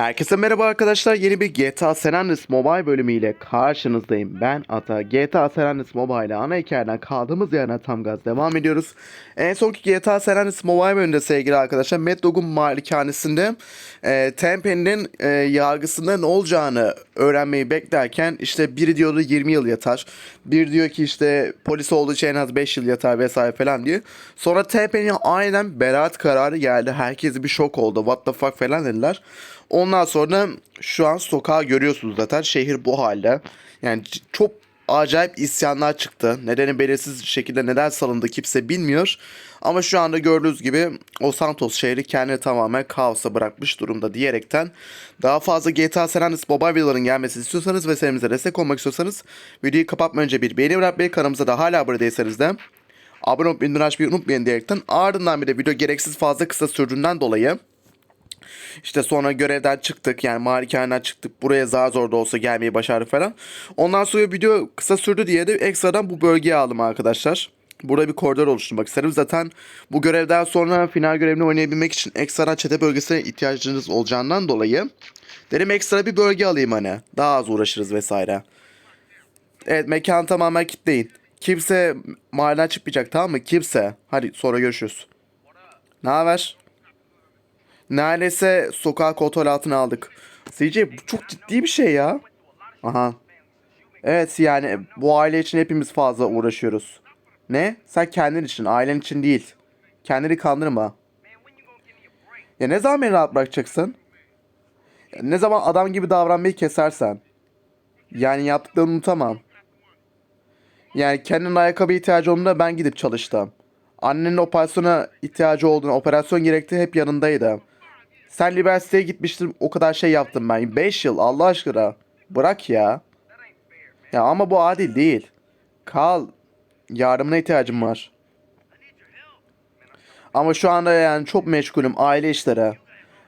Herkese merhaba arkadaşlar. Yeni bir GTA San Andreas Mobile bölümüyle karşınızdayım. Ben Ata. GTA San Andreas Mobile ana hikayeden kaldığımız yerden tam gaz devam ediyoruz. En sonki GTA San Andreas Mobile bölümünde sevgili arkadaşlar Mad Dog'un malikanesinde e, Tempe'nin e, yargısında ne olacağını öğrenmeyi beklerken işte biri diyordu 20 yıl yatar. Bir diyor ki işte polis olduğu için en az 5 yıl yatar vesaire falan diye. Sonra Tempe'nin aniden beraat kararı geldi. Herkes bir şok oldu. What the fuck falan dediler. Ondan sonra şu an sokağı görüyorsunuz zaten. Şehir bu halde. Yani çok acayip isyanlar çıktı. Nedeni belirsiz şekilde neden salındı kimse bilmiyor. Ama şu anda gördüğünüz gibi o Santos şehri kendini tamamen kaosa bırakmış durumda diyerekten daha fazla GTA San Andreas Mobile gelmesini istiyorsanız ve serimize destek olmak istiyorsanız videoyu kapatmadan önce bir beğeni bırakmayı kanalımıza da hala abone değilseniz de abone olup bildirim açmayı unutmayın diyerekten ardından bir de video gereksiz fazla kısa sürdüğünden dolayı işte sonra görevden çıktık yani malikaneden çıktık. Buraya zar zor da olsa gelmeyi başardık falan. Ondan sonra video kısa sürdü diye de ekstradan bu bölgeye aldım arkadaşlar. Burada bir koridor oluşturmak istedim. Zaten bu görevden sonra final görevini oynayabilmek için ekstradan çete bölgesine ihtiyacınız olacağından dolayı dedim ekstra bir bölge alayım hani. Daha az uğraşırız vesaire. Evet mekan tamamen kilitleyin. Kimse mahalleden çıkmayacak tamam mı? Kimse. Hadi sonra görüşürüz. Ne haber? Neredeyse sokağı kontrol altına aldık. CJ bu çok ciddi bir şey ya. Aha. Evet yani bu aile için hepimiz fazla uğraşıyoruz. Ne? Sen kendin için, ailen için değil. Kendini kandırma. Ya ne zaman beni rahat bırakacaksın? Ya ne zaman adam gibi davranmayı kesersen. Yani yaptıklarını unutamam. Yani kendinin ayakkabı ihtiyacı olduğunda ben gidip çalıştım. Annenin operasyona ihtiyacı olduğunu, operasyon gerekti hep yanındaydı. Sen Liberty'ye gitmiştin o kadar şey yaptım ben. 5 yıl Allah aşkına. Bırak ya. Ya ama bu adil değil. Kal. Yardımına ihtiyacım var. Ama şu anda yani çok meşgulüm aile işleri.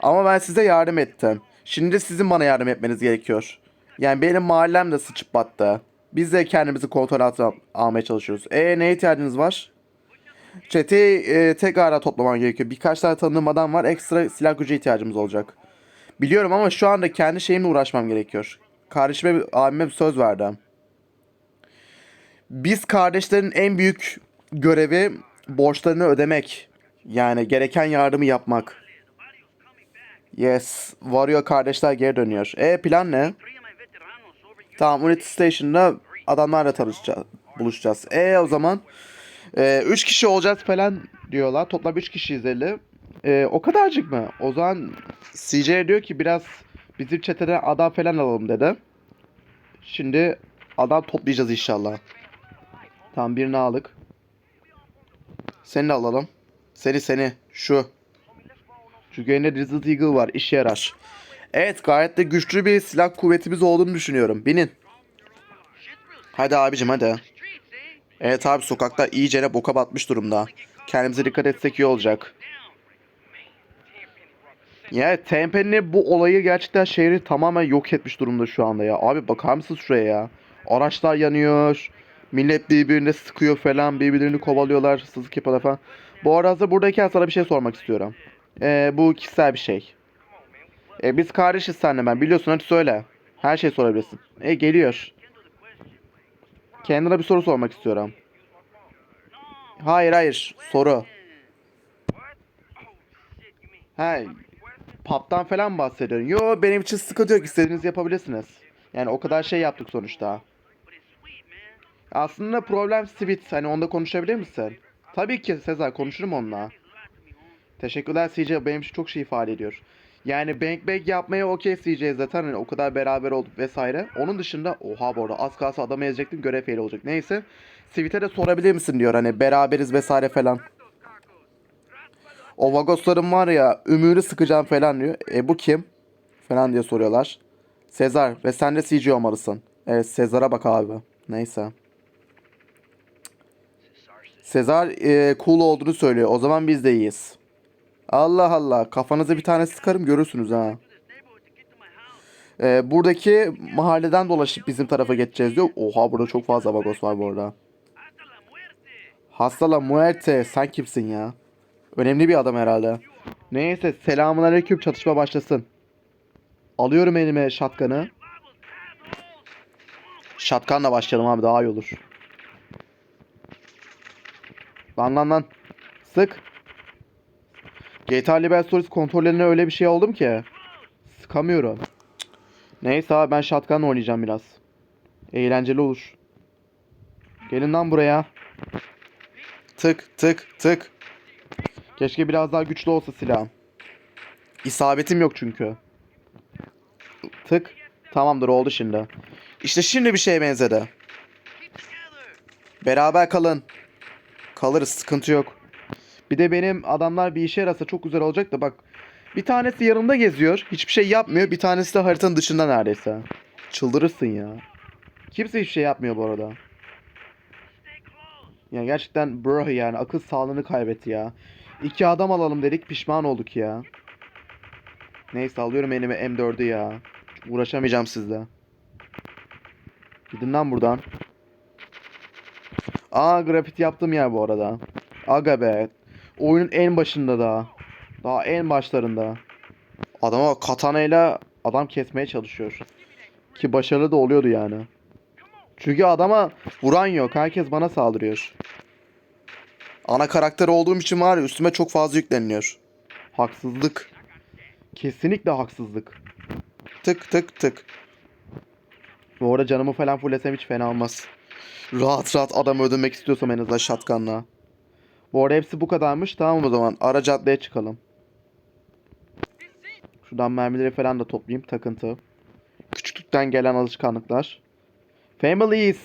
Ama ben size yardım ettim. Şimdi de sizin bana yardım etmeniz gerekiyor. Yani benim mahallem de sıçıp battı. Biz de kendimizi kontrol altına almaya çalışıyoruz. E ne ihtiyacınız var? Chat'i e, tekrar toplaman gerekiyor. Birkaç tane tanıdığım adam var. Ekstra silah gücü ihtiyacımız olacak. Biliyorum ama şu anda kendi şeyimle uğraşmam gerekiyor. Kardeşime, abime bir söz verdim. Biz kardeşlerin en büyük görevi borçlarını ödemek. Yani gereken yardımı yapmak. Yes. Varıyor kardeşler geri dönüyor. E plan ne? Tamam Unity Station'da adamlarla tanışacağız, buluşacağız. E o zaman 3 kişi olacağız falan diyorlar. Toplam 3 kişiyiz 50. E, o kadarcık mı? O zaman CJ diyor ki biraz bizim çeteden adam falan alalım dedi. Şimdi adam toplayacağız inşallah. Tamam birini aldık. Seni de alalım. Seni seni. Şu. Çünkü elinde Desert Eagle var. işe yarar. Evet gayet de güçlü bir silah kuvvetimiz olduğunu düşünüyorum. Binin. Hadi abicim hadi. Evet abi sokakta iyicene boka batmış durumda. Kendimize dikkat etsek iyi olacak. Ya Tempe'nin bu olayı gerçekten şehri tamamen yok etmiş durumda şu anda ya. Abi bakar mısınız şuraya ya? Araçlar yanıyor. Millet birbirine sıkıyor falan. Birbirlerini kovalıyorlar. Sızık yapıyorlar falan. Bu arada buradayken sana bir şey sormak istiyorum. Ee, bu kişisel bir şey. E, biz kardeşiz senle ben. Biliyorsun hadi söyle. Her şey sorabilirsin. E geliyor. Kendine bir soru sormak istiyorum. Hayır hayır. Soru. He. Paptan falan bahsediyorsun. Yo benim için sıkıntı yok. İstediğinizi yapabilirsiniz. Yani o kadar şey yaptık sonuçta. Aslında problem Sweet. Hani onda konuşabilir misin? Tabii ki Sezar konuşurum onunla. Teşekkürler CJ. Benim için çok şey ifade ediyor. Yani bank bank yapmaya okey CJ zaten hani o kadar beraber olduk vesaire. Onun dışında oha bu arada az kalsın adamı ezecektim görev fail olacak. Neyse. Sweet'e de sorabilir misin diyor hani beraberiz vesaire falan. O vagoslarım var ya ümüğünü sıkacağım falan diyor. E bu kim? Falan diye soruyorlar. Sezar ve sen de CJ olmalısın. Evet Sezar'a bak abi. Neyse. Sezar e, cool olduğunu söylüyor. O zaman biz de iyiyiz. Allah Allah. Kafanıza bir tane sıkarım görürsünüz ha. Ee, buradaki mahalleden dolaşıp bizim tarafa geçeceğiz diyor. Oha burada çok fazla vagos var bu arada. Hasta muerte. Sen kimsin ya? Önemli bir adam herhalde. Neyse selamun aleyküm çatışma başlasın. Alıyorum elime şatkanı. Şatkanla başlayalım abi daha iyi olur. Lan lan lan. Sık. GTA Liberty Stories kontrollerine öyle bir şey oldum ki. Sıkamıyorum. Neyse abi ben şatkanla oynayacağım biraz. Eğlenceli olur. Gelin lan buraya. Tık tık tık. Keşke biraz daha güçlü olsa silahım. İsabetim yok çünkü. Tık. Tamamdır oldu şimdi. İşte şimdi bir şeye benzedi. Beraber kalın. Kalırız sıkıntı yok. Bir de benim adamlar bir işe yarasa çok güzel olacak da bak. Bir tanesi yanımda geziyor. Hiçbir şey yapmıyor. Bir tanesi de haritanın dışında neredeyse. Çıldırırsın ya. Kimse hiçbir şey yapmıyor bu arada. Ya gerçekten bro yani akıl sağlığını kaybetti ya. İki adam alalım dedik pişman olduk ya. Neyse alıyorum elime M4'ü ya. Uğraşamayacağım sizle. Gidin lan buradan. Aa grafiti yaptım ya bu arada. Aga be. Oyunun en başında da. Daha en başlarında. Adama katanayla adam kesmeye çalışıyor. Ki başarılı da oluyordu yani. Çünkü adama vuran yok. Herkes bana saldırıyor. Ana karakter olduğum için var ya üstüme çok fazla yükleniliyor. Haksızlık. Kesinlikle haksızlık. Tık tık tık. Bu arada canımı falan fullesem hiç fena olmaz. Rahat rahat adam öldürmek istiyorsam en azından shotgunla. Bu arada hepsi bu kadarmış. Tamam o zaman. Ara caddeye çıkalım. Şuradan mermileri falan da toplayayım. Takıntı. Küçüklükten gelen alışkanlıklar. Families.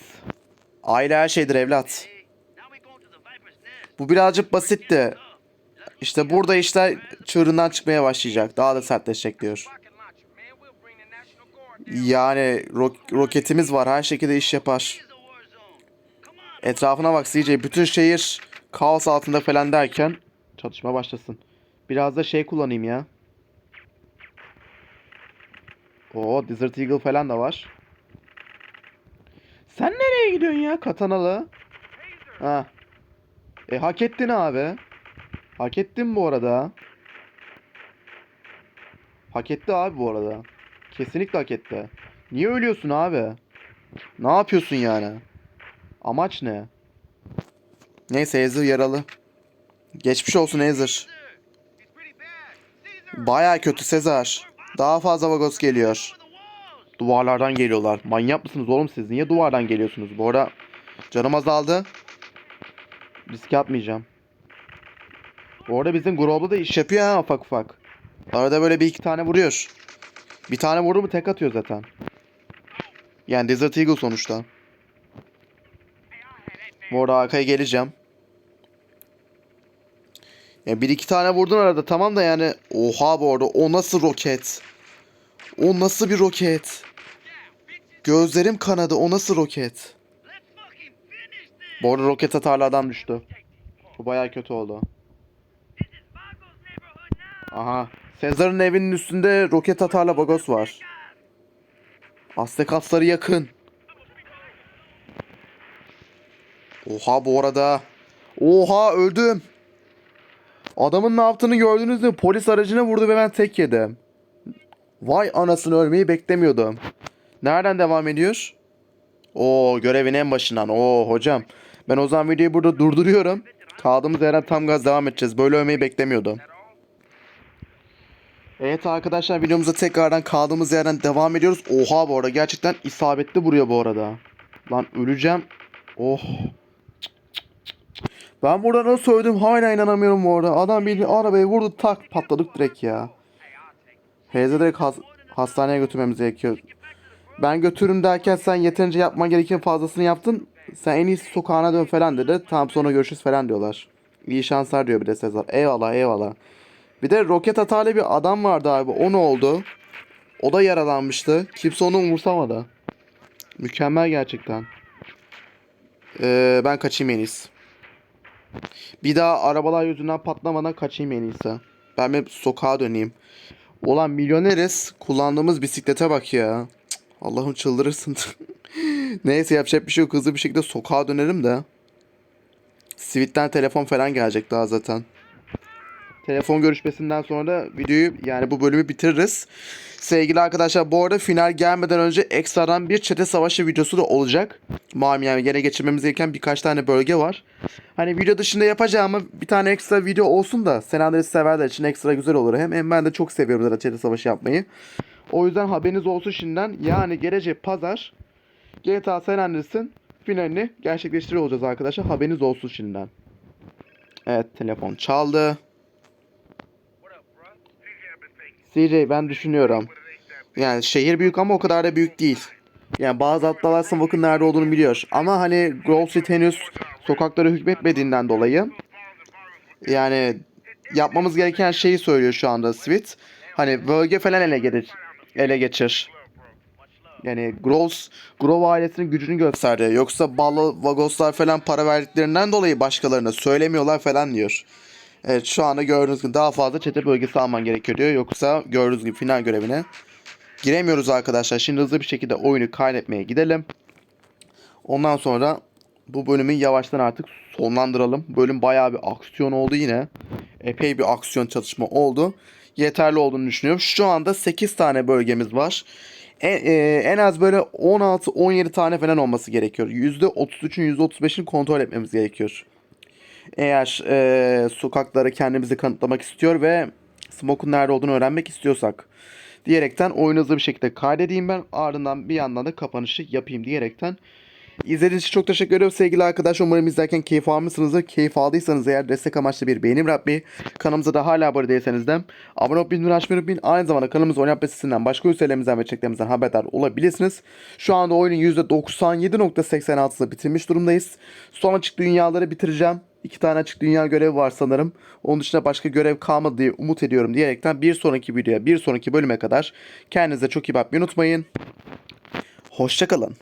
Aile her şeydir evlat. Bu birazcık basitti. İşte burada işler çığırından çıkmaya başlayacak. Daha da sertleşecek diyor. Yani ro- roketimiz var. Her şekilde iş yapar. Etrafına bak CJ. Bütün şehir kaos altında falan derken çatışma başlasın. Biraz da şey kullanayım ya. Oo Desert Eagle falan da var. Sen nereye gidiyorsun ya katanalı? Ha. E hak ettin abi. Hak ettin bu arada. Hak etti abi bu arada. Kesinlikle hak etti. Niye ölüyorsun abi? Ne yapıyorsun yani? Amaç ne? Neyse Ezra yaralı. Geçmiş olsun Ezra. Baya kötü Sezar. Daha fazla vagos geliyor. Duvarlardan geliyorlar. Manyak mısınız oğlum siz? Niye duvardan geliyorsunuz? Bu arada canım azaldı. Riske atmayacağım. Bu arada bizim grubda da iş yapıyor ha ufak ufak. Arada böyle bir iki tane vuruyor. Bir tane vurdu mu tek atıyor zaten. Yani Desert Eagle sonuçta. Bu arada arkaya geleceğim. Ya bir iki tane vurdun arada tamam da yani oha bu arada o nasıl roket? O nasıl bir roket? Gözlerim kanadı o nasıl roket? Bu arada roket atarlı adam düştü. Bu bayağı kötü oldu. Aha. Sezar'ın evinin üstünde roket atarla bagos var. Aztek atları yakın. Oha bu arada. Oha öldüm. Adamın ne yaptığını gördünüz mü? Polis aracına vurdu ve ben tek yedim. Vay anasını ölmeyi beklemiyordum. Nereden devam ediyor? Oo görevin en başından. Oo hocam. Ben o zaman videoyu burada durduruyorum. Kaldığımız yerden tam gaz devam edeceğiz. Böyle ölmeyi beklemiyordum. Evet arkadaşlar videomuza tekrardan kaldığımız yerden devam ediyoruz. Oha bu arada gerçekten isabetli vuruyor bu arada. Lan öleceğim. Oh. Ben burada nasıl öldüm hala inanamıyorum bu arada. Adam bir arabayı vurdu tak patladık direkt ya. Heyze direkt has- hastaneye götürmemiz gerekiyor. Ben götürürüm derken sen yeterince yapman gereken fazlasını yaptın. Sen en iyisi sokağına dön falan dedi. Tamam sonra görüşürüz falan diyorlar. İyi şanslar diyor bir de Sezar. Eyvallah eyvallah. Bir de roket atarlı bir adam vardı abi. O ne oldu? O da yaralanmıştı. Kimse onu umursamadı. Mükemmel gerçekten. Ee, ben kaçayım en. Bir daha arabalar yüzünden patlamadan kaçayım en iyisi. Ben bir sokağa döneyim. Ulan milyoneriz. Kullandığımız bisiklete bak ya. Allah'ım çıldırırsın. Neyse yapacak bir şey yok. Hızlı bir şekilde sokağa dönelim de. Sweet'ten telefon falan gelecek daha zaten. Telefon görüşmesinden sonra da videoyu yani bu bölümü bitiririz. Sevgili arkadaşlar bu arada final gelmeden önce ekstradan bir çete savaşı videosu da olacak. Malum yani gene geçirmemiz gereken birkaç tane bölge var. Hani video dışında yapacağım bir tane ekstra video olsun da senaryoları severler için ekstra güzel olur. Hem, hem ben de çok seviyorum zaten çete savaşı yapmayı. O yüzden haberiniz olsun şimdiden. Yani gelecek pazar GTA San Andreas'ın finalini gerçekleştiriyor olacağız arkadaşlar. Haberiniz olsun şimdiden. Evet telefon çaldı. CJ ben düşünüyorum. Yani şehir büyük ama o kadar da büyük değil. Yani bazı atlılar Smoke'un nerede olduğunu biliyor. Ama hani Grove Street henüz sokaklara hükmetmediğinden dolayı yani yapmamız gereken şeyi söylüyor şu anda Sweet. Hani bölge falan ele gelir. Ele geçir. Yani Groves, Grove ailesinin gücünü gösterdi. Yoksa Ballo Vagoslar falan para verdiklerinden dolayı başkalarına söylemiyorlar falan diyor. Evet şu anda gördüğünüz gibi daha fazla çete bölgesi alman gerekiyor diyor. Yoksa gördüğünüz gibi final görevine giremiyoruz arkadaşlar. Şimdi hızlı bir şekilde oyunu kaydetmeye gidelim. Ondan sonra bu bölümü yavaştan artık sonlandıralım. Bölüm bayağı bir aksiyon oldu yine. Epey bir aksiyon çatışma oldu. Yeterli olduğunu düşünüyorum. Şu anda 8 tane bölgemiz var. En, e, en az böyle 16-17 tane falan olması gerekiyor. %33'ün %35'ini kontrol etmemiz gerekiyor. Eğer e, sokakları kendimizi kanıtlamak istiyor ve Smoke'un nerede olduğunu öğrenmek istiyorsak. Diyerekten oyunu hızlı bir şekilde kaydedeyim ben. Ardından bir yandan da kapanışı yapayım diyerekten. İzlediğiniz için çok teşekkür ederim sevgili arkadaşlar. Umarım izlerken keyif almışsınızdır. Keyif aldıysanız eğer destek amaçlı bir beğeni bırakmayı, kanalımıza da hala abone değilseniz de abone olup bildirim açmayı unutmayın. Aynı zamanda kanalımız oynatma sitesinden başka üyelerimizden ve çeklerimizden haberdar olabilirsiniz. Şu anda oyunun %97.86'ını bitirmiş durumdayız. Son açık dünyaları bitireceğim. İki tane açık dünya görevi var sanırım. Onun dışında başka görev kalmadı diye umut ediyorum diyerekten bir sonraki videoya, bir sonraki bölüme kadar kendinize çok iyi bakmayı unutmayın. Hoşçakalın.